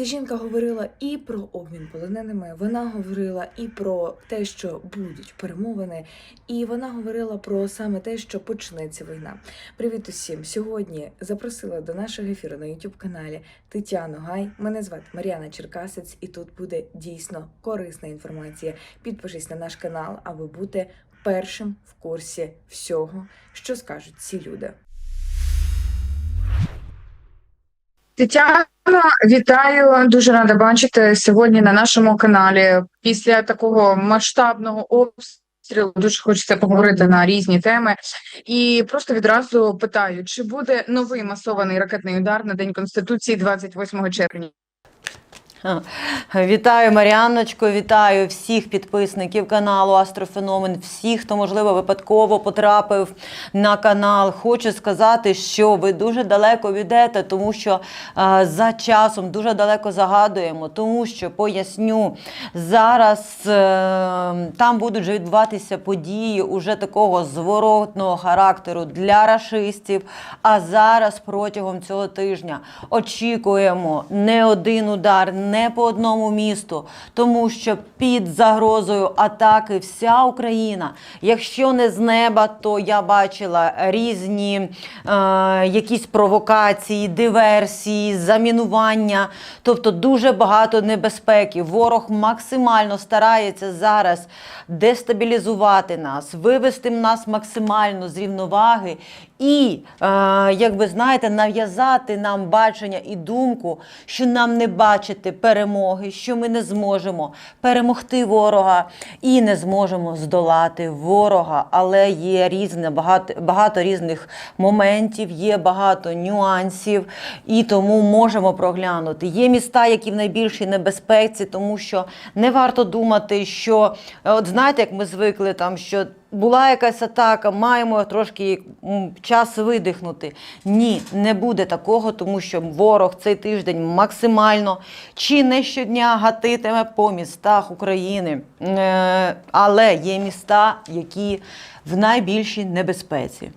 Ця жінка говорила і про обмін полоненими, вона говорила і про те, що будуть перемовини, і вона говорила про саме те, що почнеться війна. Привіт усім! Сьогодні запросила до нашого ефіру на youtube каналі Тетяну Гай. Мене звати Мар'яна Черкасець, і тут буде дійсно корисна інформація. Підпишись на наш канал, аби бути першим в курсі всього, що скажуть ці люди. Тетяна, вітаю. Дуже рада бачити сьогодні на нашому каналі. Після такого масштабного обстрілу дуже хочеться поговорити на різні теми. І просто відразу питаю: чи буде новий масований ракетний удар на День Конституції 28 червня? Вітаю Маріанночко, вітаю всіх підписників каналу Астрофеномен, всіх, хто можливо випадково потрапив на канал. Хочу сказати, що ви дуже далеко йдете, тому що е, за часом дуже далеко загадуємо, тому що поясню зараз е, там будуть вже відбуватися події уже такого зворотного характеру для рашистів. А зараз протягом цього тижня очікуємо не один удар, не по одному місту, тому що під загрозою атаки вся Україна. Якщо не з неба, то я бачила різні е, якісь провокації, диверсії, замінування, тобто дуже багато небезпеки. Ворог максимально старається зараз дестабілізувати нас, вивести нас максимально з рівноваги і, е, як ви знаєте, нав'язати нам бачення і думку, що нам не бачити перемоги, що ми не зможемо перемогти ворога і не зможемо здолати ворога. Але є різне багато, багато різних моментів, є багато нюансів, і тому можемо проглянути. Є міста, які в найбільшій небезпеці, тому що не варто думати, що е, от знаєте, як ми звикли там, що була якась атака, маємо трошки час видихнути. Ні, не буде такого, тому що ворог цей тиждень максимально чи не щодня гатитиме по містах України. Е, але є міста, які в найбільшій небезпеці.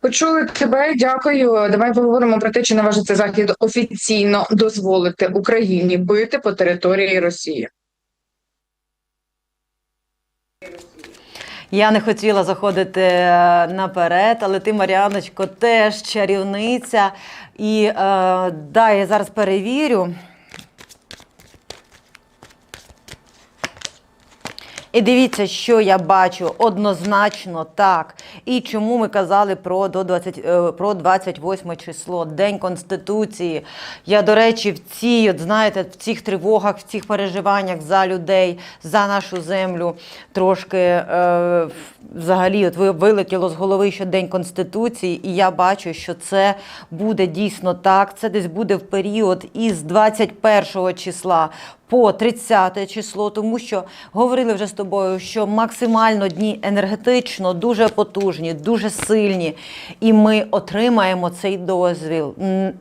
Почули тебе, дякую. Давай поговоримо про те, чи наважиться захід офіційно дозволити Україні бити по території Росії. Я не хотіла заходити е, наперед, але ти, Маріаночко, теж чарівниця. І е, да, я зараз перевірю. І дивіться, що я бачу однозначно так. І чому ми казали про до 20, е, про 28 число, День Конституції. Я, до речі, в цій, от знаєте, в цих тривогах, в цих переживаннях за людей, за нашу землю трошки е, взагалі от ви- вилетіло з голови, що День Конституції, і я бачу, що це буде дійсно так. Це десь буде в період із 21 числа по 30 число, тому що говорили вже з тобою, що максимально дні енергетично дуже потужні, дуже сильні, і ми отримаємо цей дозвіл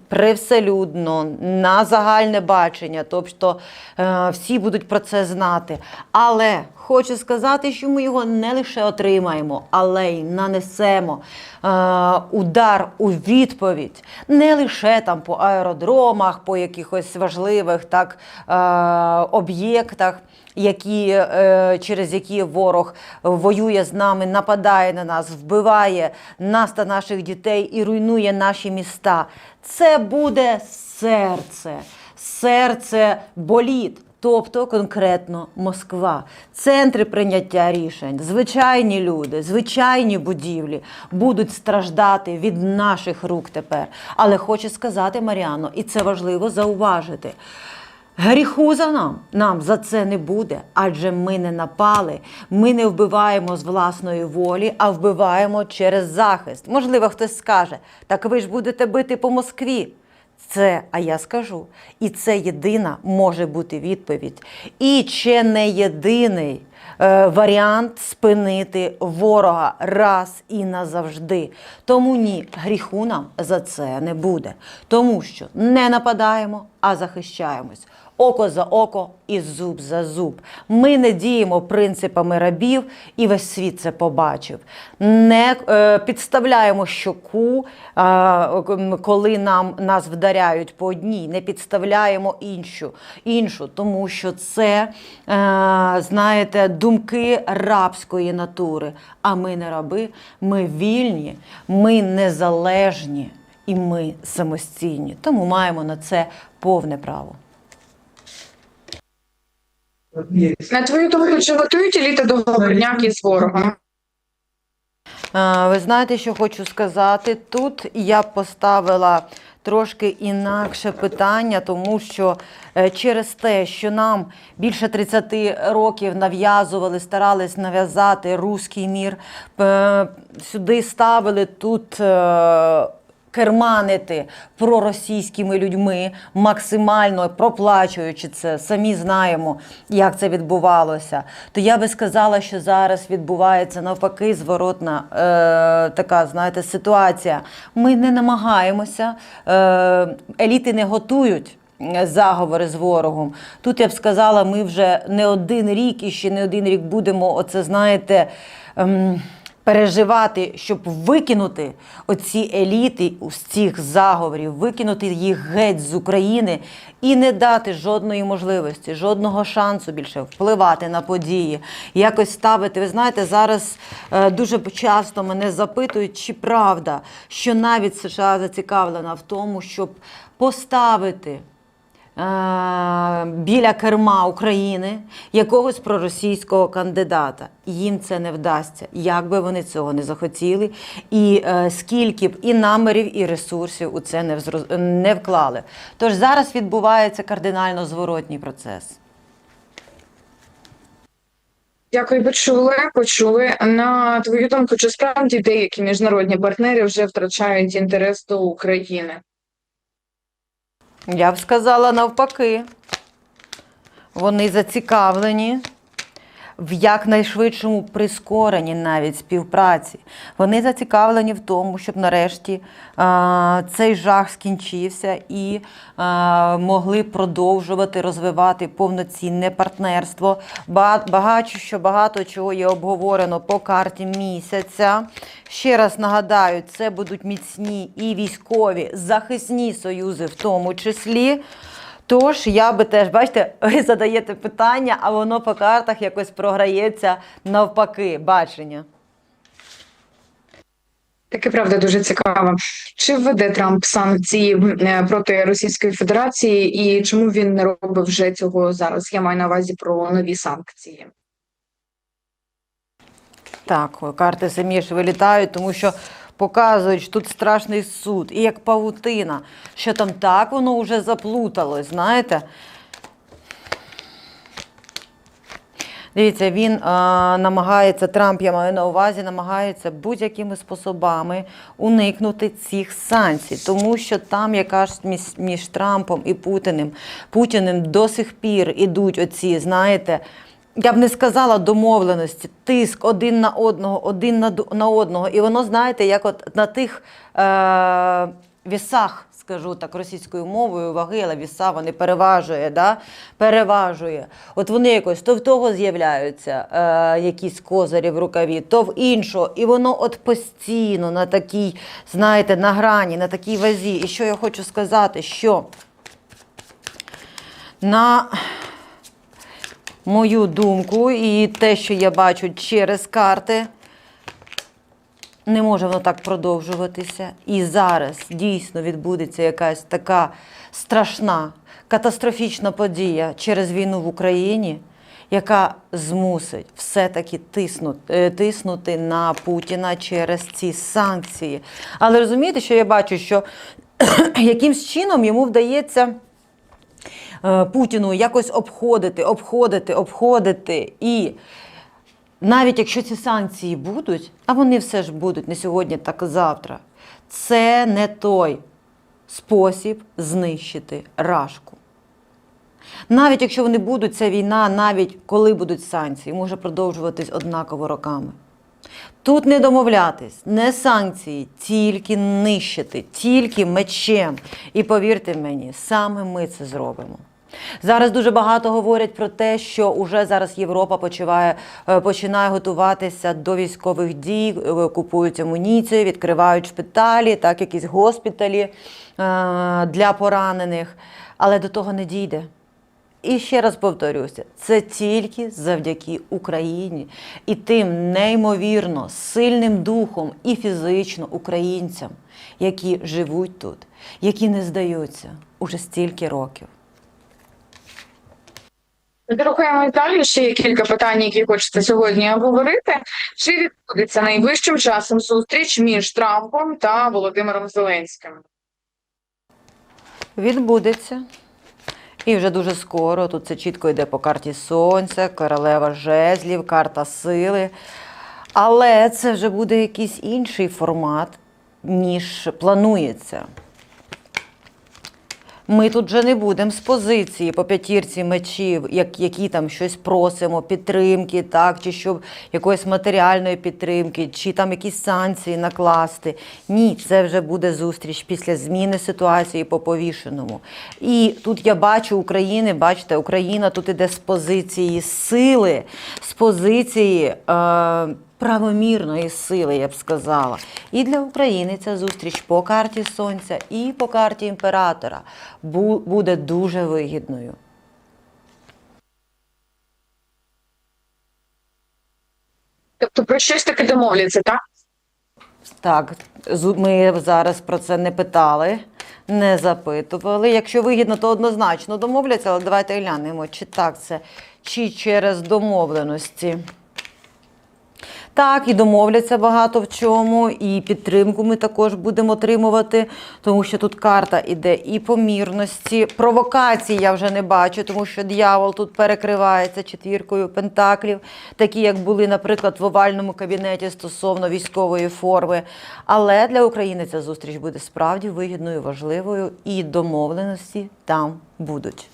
привселюдно, на загальне бачення, тобто е, всі будуть про це знати. Але хочу сказати, що ми його не лише отримаємо, але й нанесемо е, удар у відповідь не лише там по аеродромах, по якихось важливих так е, об'єктах, які, е, через які ворог воює з нами, нападає на нас, вбиває нас та наших дітей і руйнує наші міста. Це буде серце, серце боліт. Тобто конкретно Москва, центри прийняття рішень, звичайні люди, звичайні будівлі будуть страждати від наших рук тепер. Але хочу сказати, Маріано, і це важливо зауважити. Гріху за нам нам за це не буде, адже ми не напали, ми не вбиваємо з власної волі, а вбиваємо через захист. Можливо, хтось скаже, так ви ж будете бити по Москві. Це, а я скажу, і це єдина може бути відповідь. І чи не єдиний е, варіант спинити ворога раз і назавжди. Тому ні, гріху нам за це не буде. Тому що не нападаємо, а захищаємось. Око за око і зуб за зуб. Ми не діємо принципами рабів, і весь світ це побачив. Не е, підставляємо щоку, е, коли нам нас вдаряють по одній, не підставляємо іншу, іншу, тому що це, е, знаєте, думки рабської натури. А ми не раби, ми вільні, ми незалежні і ми самостійні. Тому маємо на це повне право. На твою думку, чи готують еліти договорняк із ворогом? Е, Ви знаєте, що хочу сказати? Тут я поставила трошки інакше питання, тому що е, через те, що нам більше 30 років нав'язували, старались нав'язати руський мір, е, сюди ставили тут. Керманити проросійськими людьми, максимально проплачуючи це, самі знаємо, як це відбувалося. То я би сказала, що зараз відбувається навпаки зворотна е, така, знаєте, ситуація. Ми не намагаємося, е, еліти не готують. е, Заговори з ворогом. Тут я б сказала, ми вже не один рік і ще не один рік будемо, оце знаєте, ем, переживати, щоб викинути оці еліти з цих заговорів, викинути їх геть з України і не дати жодної можливості, жодного шансу більше впливати на події, якось ставити. Ви знаєте, зараз е, дуже часто мене запитують, чи правда, що навіть США зацікавлена в тому, щоб поставити біля керма України якогось проросійського кандидата. Їм це не вдасться, як би вони цього не захотіли, і е, скільки б і намірів, і ресурсів у це не, взроз- не вклали. Тож зараз відбувається кардинально зворотній процес. Дякую, почули. Почули. На твою думку, чи справді деякі міжнародні партнери вже втрачають інтерес до України? Я б сказала навпаки. Вони зацікавлені в якнайшвидшому прискоренні навіть співпраці. Вони зацікавлені в тому, щоб нарешті а, цей жах скінчився і а, могли продовжувати розвивати повноцінне партнерство. Ба- Багато що багато чого є обговорено по карті місяця. Ще раз нагадаю, це будуть міцні і військові захисні союзи, в тому числі. Тож я би теж, бачите, ви задаєте питання, а воно по картах якось програється навпаки, бачення. Таке правда дуже цікаво. Чи введе Трамп санкції е, проти Російської Федерації і чому він не робить вже цього зараз? Я маю на увазі про нові санкції. Так, карти самі ж вилітають, тому що показують, що тут страшний суд, і як павутина, що там так воно вже заплуталось, знаєте. Дивіться, він е, намагається, Трамп, я маю на увазі, намагається будь-якими способами уникнути цих санкцій, тому що там якраз між, між Трампом і Путіним, Путіним до сих пір ідуть оці, знаєте, я б не сказала домовленості, тиск один на одного, один на, на одного. І воно, знаєте, як от на тих е, вісах, скажу так російською мовою, ваги, але віса вони переважує, да? переважує. От вони якось то в того з'являються е, якісь козирі в рукаві, то в іншого. І воно от постійно на такій, знаєте, на грані, на такій вазі. І що я хочу сказати, що на мою думку і те, що я бачу через карти, не може воно так продовжуватися. І зараз дійсно відбудеться якась така страшна, катастрофічна подія через війну в Україні, яка змусить все-таки тиснути, е, тиснути на Путіна через ці санкції. Але розумієте, що я бачу, що якимсь чином йому вдається. Е, Путіну якось обходити, обходити, обходити. І навіть якщо ці санкції будуть, а вони все ж будуть не сьогодні, так і завтра, це не той спосіб знищити рашку. Навіть якщо вони будуть, ця війна, навіть коли будуть санкції, може продовжуватись однаково роками. Тут не домовлятись, не санкції, тільки нищити, тільки мечем. І повірте мені, саме ми це зробимо. Зараз дуже багато говорять про те, що уже зараз Європа почуває, е, починає готуватися до військових дій, е, купують амуніцію, відкривають шпиталі, так, якісь госпіталі е, для поранених. Але до того не дійде. І ще раз повторюся, це тільки завдяки Україні і тим неймовірно сильним духом і фізично українцям, які живуть тут, які не здаються уже стільки років. Рухаємо далі. Ще є кілька питань, які хочеться сьогодні обговорити. Чи відбудеться найближчим часом зустріч між Трампом та Володимиром Зеленським? Відбудеться. І вже дуже скоро тут це чітко йде по карті Сонця, королева жезлів, карта сили. Але це вже буде якийсь інший формат, ніж планується. Ми тут вже не будемо з позиції по п'ятірці мечів, як, які там щось просимо, підтримки, так, чи щоб якоїсь матеріальної підтримки, чи там якісь санкції накласти. Ні, це вже буде зустріч після зміни ситуації по повішеному. І тут я бачу України, бачите, Україна тут іде з позиції сили, з позиції. Е, правомірної сили, я б сказала. І для України ця зустріч по карті Сонця і по карті імператора буде дуже вигідною. Тобто про щось таки домовляться, так? Так, ми зараз про це не питали, не запитували. Якщо вигідно, то однозначно домовляться, але давайте глянемо, чи так це, чи через домовленості. Так, і домовляться багато в чому, і підтримку ми також будемо отримувати, тому що тут карта іде і помірності. Провокацій я вже не бачу, тому що дьявол тут перекривається четвіркою пентаклів, такі як були, наприклад, в овальному кабінеті стосовно військової форми. Але для України ця зустріч буде справді вигідною, важливою, і домовленості там будуть.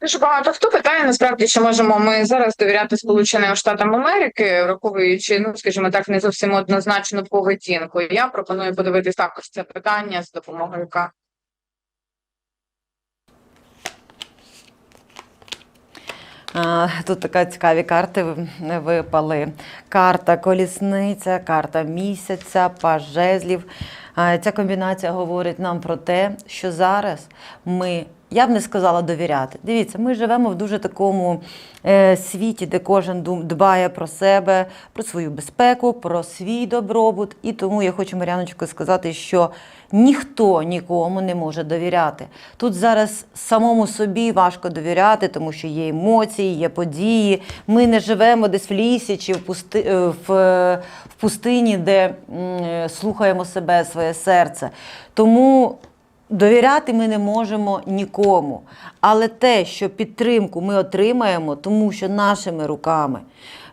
Дуже багато хто питає насправді, чи можемо ми зараз довіряти Сполученим Штатам Америки, враховуючи, ну скажімо так, не зовсім однозначну поведінку. Я пропоную подивитись також це питання з допомогою карт. Тут така цікаві карти випали. Карта колісниця, карта місяця, паж жезлів. А, Ця комбінація говорить нам про те, що зараз ми, я б не сказала довіряти. Дивіться, ми живемо в дуже такому е, світі, де кожен дбає про себе, про свою безпеку, про свій добробут. І тому я хочу Мар'яночко сказати, що ніхто нікому не може довіряти. Тут зараз самому собі важко довіряти, тому що є емоції, є події. Ми не живемо десь в лісі чи в, пусти, е, в, е, в пустині, де м, е, слухаємо себе, своє серце. Тому Довіряти ми не можемо нікому. Але те, що підтримку ми отримаємо, тому що нашими руками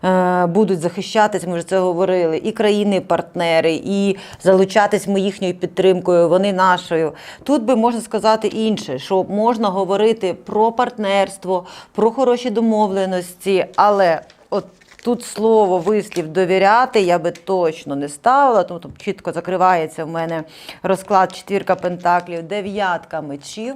е, будуть захищатись, ми вже це говорили, і країни-партнери, і залучатись ми їхньою підтримкою, вони нашою. Тут би можна сказати інше, що можна говорити про партнерство, про хороші домовленості, але от Тут слово вислів довіряти я би точно не ставила, тому там чітко закривається в мене розклад четвірка пентаклів, дев'ятка мечів,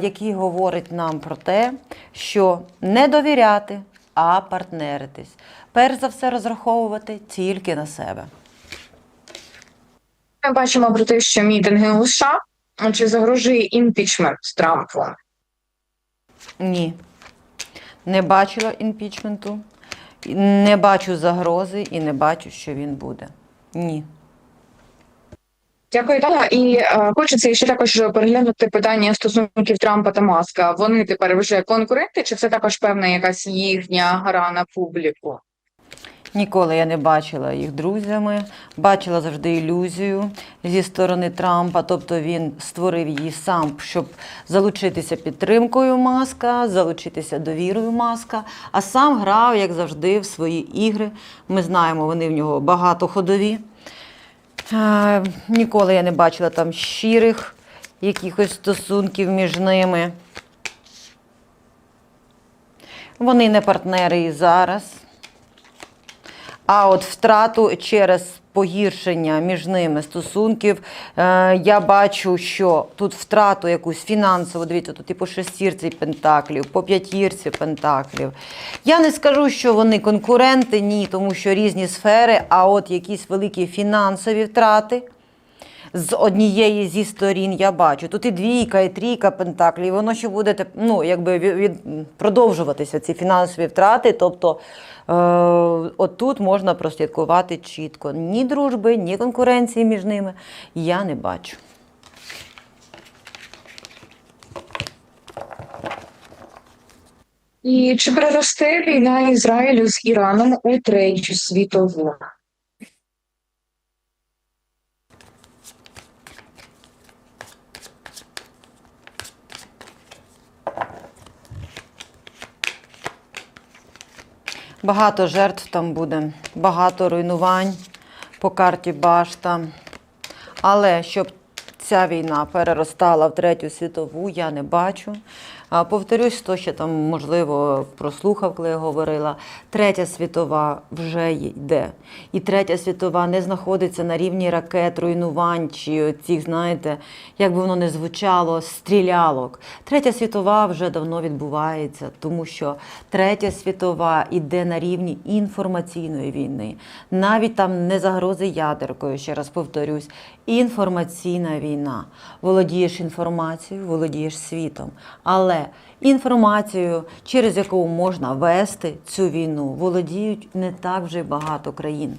який говорить нам про те, що не довіряти, а партнеритись. Перш за все розраховувати тільки на себе. Ми бачимо про те, що мітинги у США чи загрожує імпічмент Трампу. Ні. Не бачила імпічменту, не бачу загрози і не бачу, що він буде. Ні. Дякую, Тала. І е, хочеться ще також переглянути питання стосунків Трампа та Маска. Вони тепер вже конкуренти, чи це також певна якась їхня гра на публіку? Ніколи я не бачила їх друзями, бачила завжди ілюзію зі сторони Трампа. Тобто він створив її сам, щоб залучитися підтримкою маска, залучитися довірою маска, а сам грав, як завжди, в свої ігри. Ми знаємо, вони в нього багатоходові. Е, Ніколи я не бачила там щирих якихось стосунків між ними. Вони не партнери і зараз. А от втрату через погіршення між ними стосунків, е, я бачу, що тут втрату якусь фінансову, дивіться, тут і по шестірці пентаклів, по п'ятірці пентаклів. Я не скажу, що вони конкуренти, ні, тому що різні сфери, а от якісь великі фінансові втрати. З однієї зі сторін я бачу. Тут і двійка, і трійка пентаклів, і воно ще буде ну, якби від, продовжуватися ці фінансові втрати. Тобто е, отут можна прослідкувати чітко. Ні дружби, ні конкуренції між ними я не бачу. І чи переросте війна Ізраїлю з Іраном у третю світову? Багато жертв там буде, багато руйнувань по карті Башта. Але щоб ця війна переростала в третю світову, я не бачу. А, Повторюсь, то ще там, можливо, прослухав, коли я говорила. Третя світова вже йде. І третя світова не знаходиться на рівні ракет, руйнувань чи цих, знаєте, як би воно не звучало, стрілялок. Третя світова вже давно відбувається, тому що третя світова іде на рівні інформаційної війни. Навіть там не загрози ядеркою, ще раз повторюсь, інформаційна війна. Володієш інформацією, володієш світом. Але інформацією, через яку можна вести цю війну, володіють не так вже багато країн.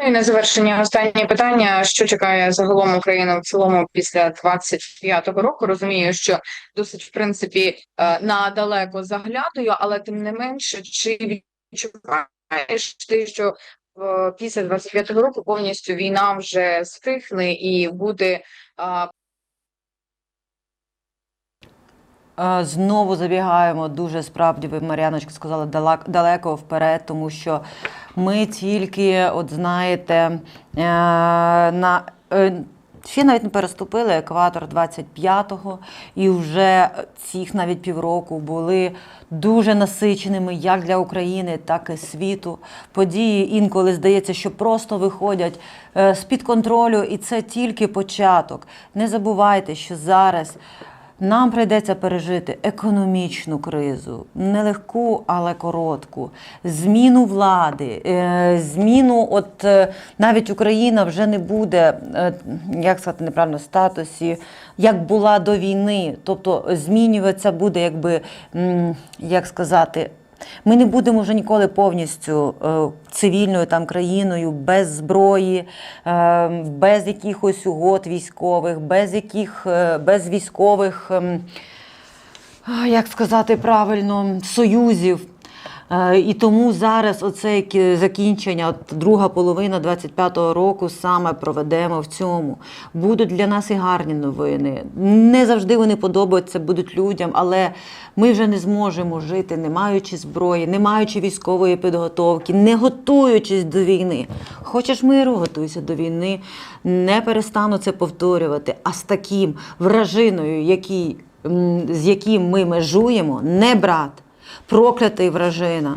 Ну І на завершення останнє питання: що чекає загалом Україну в цілому після 25-го року? Розумію, що досить в принципі е, надалеко заглядаю, але тим не менше, чи відчуваєш ти, що після 25-го року повністю війна вже стихне і буде Е, Знову забігаємо дуже справді, ви, Маріаночка сказала далеко вперед, тому що ми тільки, от знаєте, е, на. Ще навіть не переступили екватор 25-го, і вже цих навіть півроку були дуже насиченими як для України, так і світу. Події інколи здається, що просто виходять е, з-під контролю, і це тільки початок. Не забувайте, що зараз нам прийдеться пережити економічну кризу, нелегку, але коротку, зміну влади, е, зміну, от е, навіть Україна вже не буде, е, як сказати неправильно, статусі, як була до війни. Тобто змінюватися буде, якби, як сказати, ми не будемо вже ніколи повністю е, цивільною там країною, без зброї, е, без якихось угод військових, без яких е, без військових, ем, як сказати правильно, союзів. Е, І тому зараз оце закінчення, от друга половина 25-го року саме проведемо в цьому. Будуть для нас і гарні новини. Не завжди вони подобаються будуть людям, але ми вже не зможемо жити, не маючи зброї, не маючи військової підготовки, не готуючись до війни. Хочеш миру, готуйся до війни. Не перестану це повторювати. А з таким вражиною, який, з яким ми межуємо, не брат проклятий вражина.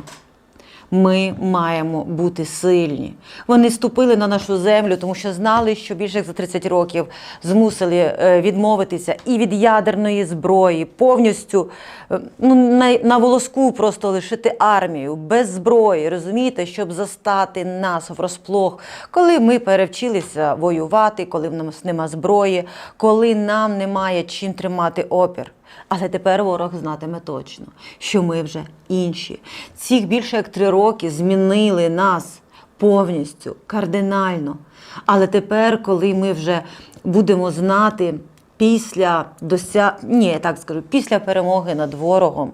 Ми маємо бути сильні. Вони ступили на нашу землю, тому що знали, що більше за 30 років змусили е, відмовитися і від ядерної зброї, повністю е, ну, на, на волоску просто лишити армію без зброї, розумієте, щоб застати нас врозплох, коли ми перевчилися воювати, коли в нас нема зброї, коли нам немає чим тримати опір. Але тепер ворог знатиме точно, що ми вже інші. Цих більше як три роки змінили нас повністю, кардинально. Але тепер, коли ми вже будемо знати після дося... Ні, я так скажу, після перемоги над ворогом,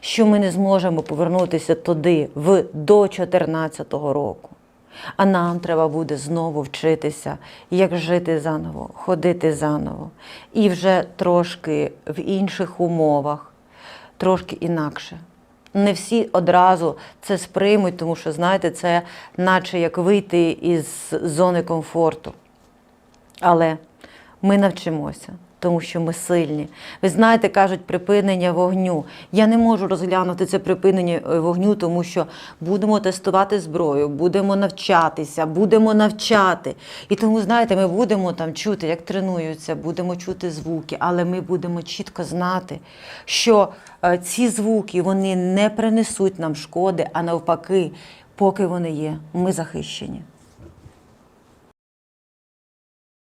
що ми не зможемо повернутися туди в до 2014 року. А нам треба буде знову вчитися, як жити заново, ходити заново. І вже трошки в інших умовах, трошки інакше. Не всі одразу це сприймуть, тому що, знаєте, це наче як вийти із зони комфорту. Але ми навчимося, тому що ми сильні. Ви знаєте, кажуть, припинення вогню. Я не можу розглянути це припинення е, вогню, тому що будемо тестувати зброю, будемо навчатися, будемо навчати. І тому, знаєте, ми будемо там чути, як тренуються, будемо чути звуки, але ми будемо чітко знати, що е, ці звуки вони не принесуть нам шкоди, а навпаки, поки вони є, ми захищені.